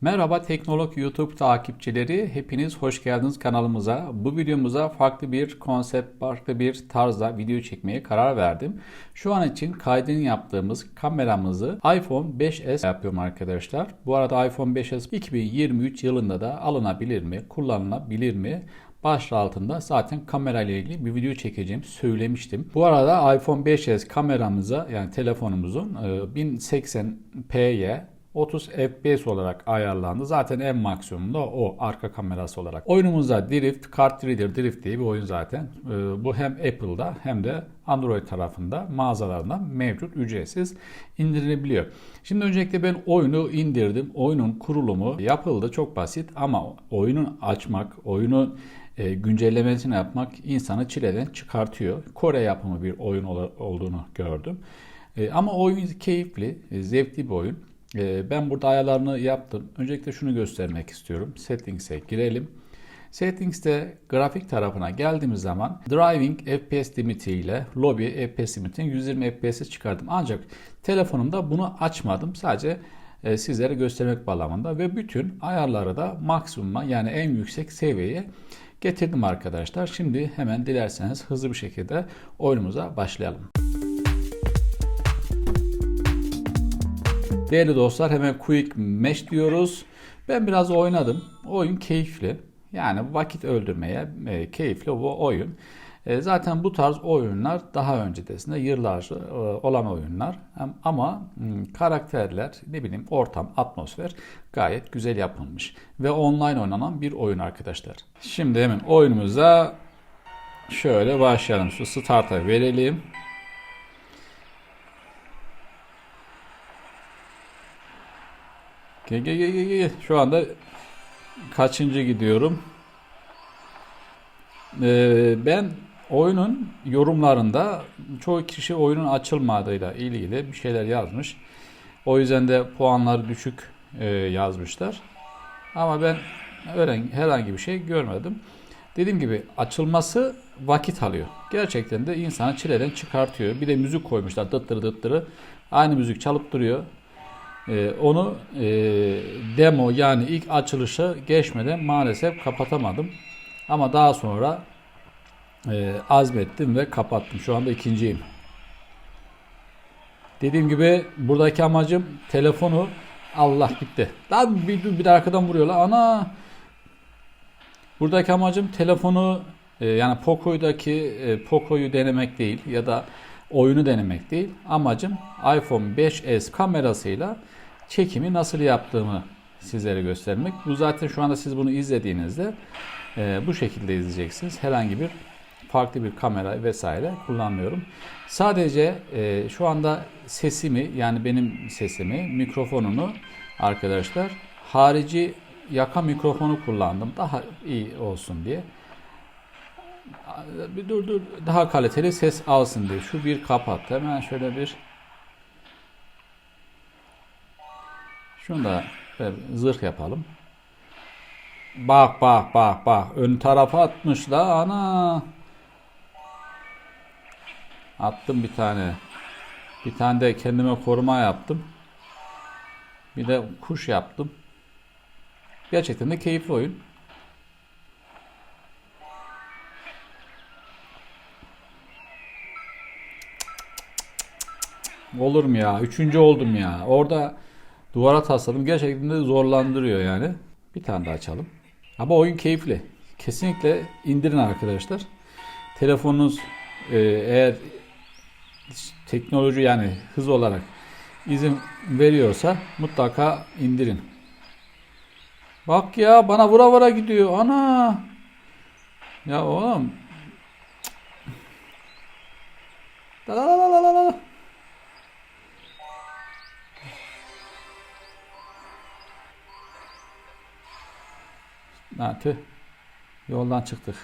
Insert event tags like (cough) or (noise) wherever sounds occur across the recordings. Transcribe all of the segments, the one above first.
Merhaba Teknolog YouTube takipçileri, hepiniz hoş geldiniz kanalımıza. Bu videomuza farklı bir konsept, farklı bir tarzda video çekmeye karar verdim. Şu an için kaydını yaptığımız kameramızı iPhone 5s yapıyorum arkadaşlar. Bu arada iPhone 5s 2023 yılında da alınabilir mi, kullanılabilir mi? Başlığı altında zaten kamera ile ilgili bir video çekeceğim söylemiştim. Bu arada iPhone 5s kameramıza yani telefonumuzun e, 1080p'ye 30 FPS olarak ayarlandı. Zaten en maksimumda o arka kamerası olarak. Oyunumuzda Drift, Kart Reader Drift diye bir oyun zaten. Ee, Bu hem Apple'da hem de Android tarafında mağazalarında mevcut ücretsiz indirilebiliyor. Şimdi öncelikle ben oyunu indirdim. Oyunun kurulumu yapıldı. Çok basit ama oyunu açmak, oyunu e, güncellemesini yapmak insanı çileden çıkartıyor. Kore yapımı bir oyun ol- olduğunu gördüm. E, ama oyun keyifli, e, zevkli bir oyun. Ee, Ben burada ayarlarını yaptım. Öncelikle şunu göstermek istiyorum. Settings'e girelim. Settings'te grafik tarafına geldiğimiz zaman Driving FPS limiti ile Lobby FPS limitini 120 FPS'e çıkardım. Ancak telefonumda bunu açmadım. Sadece e, sizlere göstermek bağlamında ve bütün ayarları da maksimuma yani en yüksek seviyeye getirdim arkadaşlar. Şimdi hemen dilerseniz hızlı bir şekilde oyunumuza başlayalım. Değerli dostlar hemen Quick Mesh diyoruz. Ben biraz oynadım. Oyun keyifli. Yani vakit öldürmeye e, keyifli bu oyun. E, zaten bu tarz oyunlar daha öncesinde yıllarca e, olan oyunlar. Am- Ama m, karakterler, ne bileyim ortam, atmosfer gayet güzel yapılmış. Ve online oynanan bir oyun arkadaşlar. Şimdi hemen oyunumuza şöyle başlayalım. Şu start'a verelim. Gel gel. Şu anda kaçıncı gidiyorum? Ee, ben oyunun yorumlarında çoğu kişi oyunun açılmadığıyla ilgili bir şeyler yazmış. O yüzden de puanları düşük e, yazmışlar. Ama ben öyle herhangi bir şey görmedim. Dediğim gibi açılması vakit alıyor. Gerçekten de insanı çileden çıkartıyor. Bir de müzik koymuşlar dıttırı dıttırı. Aynı müzik çalıp duruyor. Ee, onu e, demo yani ilk açılışı geçmeden maalesef kapatamadım. Ama daha sonra e, azmettim ve kapattım. Şu anda ikinciyim. Dediğim gibi buradaki amacım telefonu Allah gitti. Lan bir, bir arkadan vuruyorlar. Ana! Buradaki amacım telefonu e, yani Poco'daki e, Poco'yu denemek değil ya da oyunu denemek değil. Amacım iPhone 5s kamerasıyla çekimi nasıl yaptığımı sizlere göstermek. Bu zaten şu anda siz bunu izlediğinizde e, bu şekilde izleyeceksiniz. Herhangi bir farklı bir kamera vesaire kullanmıyorum. Sadece e, şu anda sesimi yani benim sesimi mikrofonunu arkadaşlar harici yaka mikrofonu kullandım. Daha iyi olsun diye. Bir dur dur daha kaliteli ses alsın diye. Şu bir kapattı. Hemen şöyle bir şunu da zırh yapalım. Bak bak bak bak. Ön tarafa atmış da ana. Attım bir tane. Bir tane de kendime koruma yaptım. Bir de kuş yaptım. Gerçekten de keyifli oyun. Olur mu ya? Üçüncü oldum ya. Orada duvara tasladım. Gerçekten de zorlandırıyor yani. Bir tane daha açalım. Ama oyun keyifli. Kesinlikle indirin arkadaşlar. Telefonunuz e, eğer teknoloji yani hız olarak izin veriyorsa mutlaka indirin. Bak ya bana vura vura gidiyor. Ana. Ya oğlum. La la la la la la. Ha, tüh. Yoldan çıktık.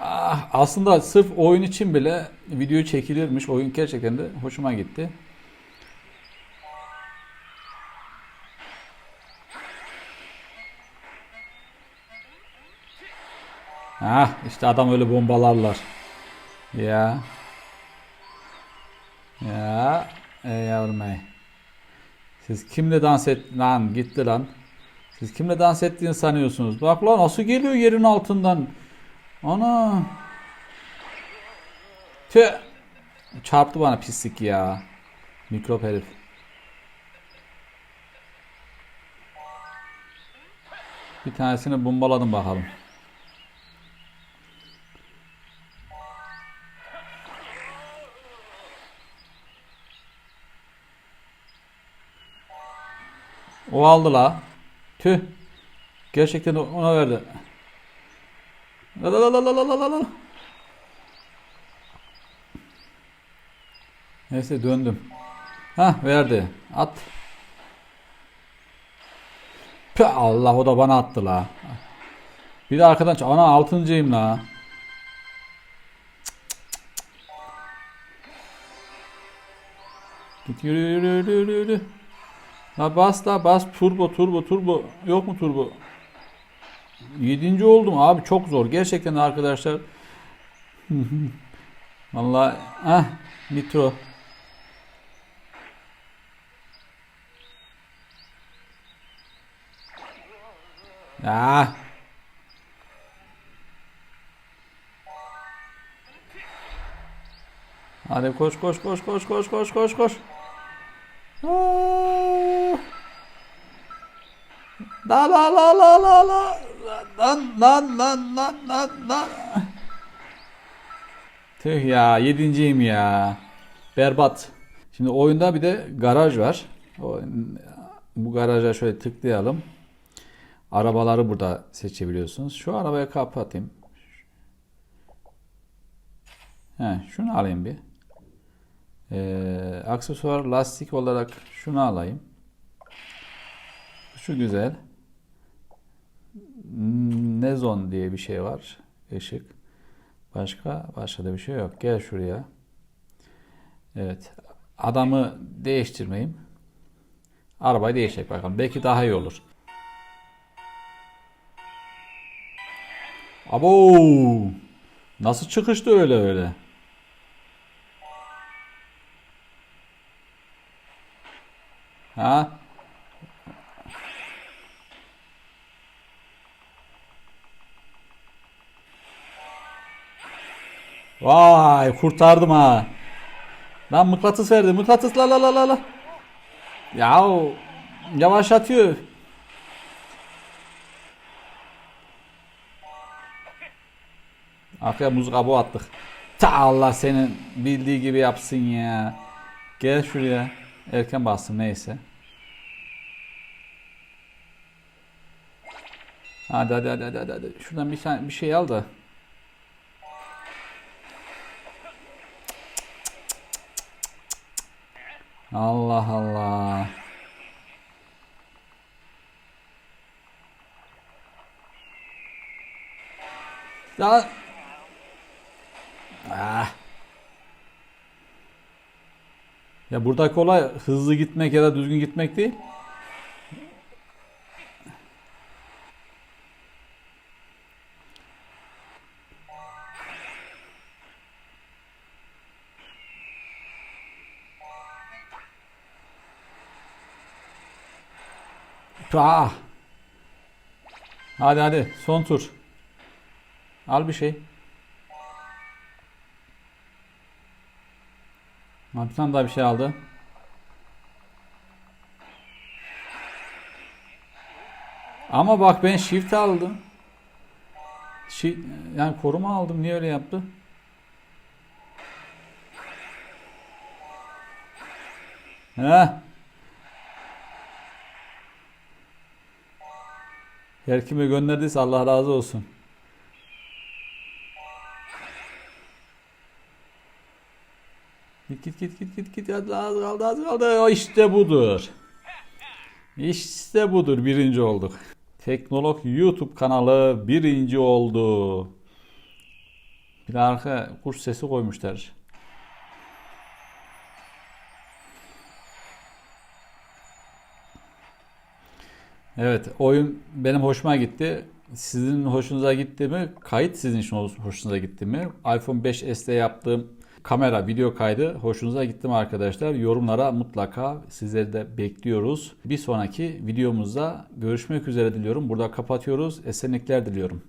Ah, aslında sırf oyun için bile video çekilirmiş. Oyun gerçekten de hoşuma gitti. Ah, işte adam öyle bombalarlar. Ya. Ya. Ey yavrum ey. Siz kimle dans et lan gitti lan. Siz kimle dans ettiğini sanıyorsunuz? Bak lan nasıl geliyor yerin altından. Ana. Tüh. Çarptı bana pislik ya. Mikrop herif. Bir tanesini bombaladım bakalım. O aldı la. Tüh. Gerçekten ona verdi. La la la la la la la la. Neyse döndüm. Ha verdi. At. Püh, Allah o da bana attı la. Bir de arkadan ana altıncıyım la. Git yürü yürü yürü yürü. La bas la bas turbo turbo turbo. Yok mu turbo? Yedinci oldum abi çok zor. Gerçekten arkadaşlar. (laughs) Vallahi ah nitro. Ya. Hadi koş koş koş koş koş koş koş koş. La la la la la la. Lan lan lan lan lan lan. Tüh ya yedinciyim ya. Berbat. Şimdi oyunda bir de garaj var. O, bu garaja şöyle tıklayalım. Arabaları burada seçebiliyorsunuz. Şu arabaya kapatayım. He, şunu alayım bir. Ee, aksesuar lastik olarak şunu alayım. Şu güzel. Nezon diye bir şey var. Işık. Başka başka da bir şey yok. Gel şuraya. Evet. Adamı değiştirmeyeyim. Arabayı değiştirek bakalım. Belki daha iyi olur. Abo! Nasıl çıkıştı öyle öyle? Ha? Vay kurtardım ha. Lan mıknatıs verdi. Mıknatıs la la la la la. Yahu yavaşlatıyor. Arkaya muz kabuğu attık. Ta Allah senin bildiği gibi yapsın ya. Gel şuraya. Erken bastım neyse. Hadi hadi hadi hadi hadi. Şuradan bir bir şey al da. Allah Allah. Ya ah. Ya buradaki olay hızlı gitmek ya da düzgün gitmek değil. Ah. Hadi hadi son tur. Al bir şey. Ha, Bir tane daha bir şey aldı. Ama bak ben shift aldım. Shift, yani koruma aldım. Niye öyle yaptı? Heh. Her kime gönderdiyse Allah razı olsun. Git git git git git git az kaldı az kaldı işte budur. İşte budur birinci olduk. Teknolog YouTube kanalı birinci oldu. Bir arka kuş sesi koymuşlar. Evet, oyun benim hoşuma gitti. Sizin hoşunuza gitti mi? Kayıt sizin için hoşunuza gitti mi? iPhone 5s'te yaptığım kamera, video kaydı hoşunuza gitti mi arkadaşlar? Yorumlara mutlaka sizleri de bekliyoruz. Bir sonraki videomuzda görüşmek üzere diliyorum. Burada kapatıyoruz. Esenlikler diliyorum.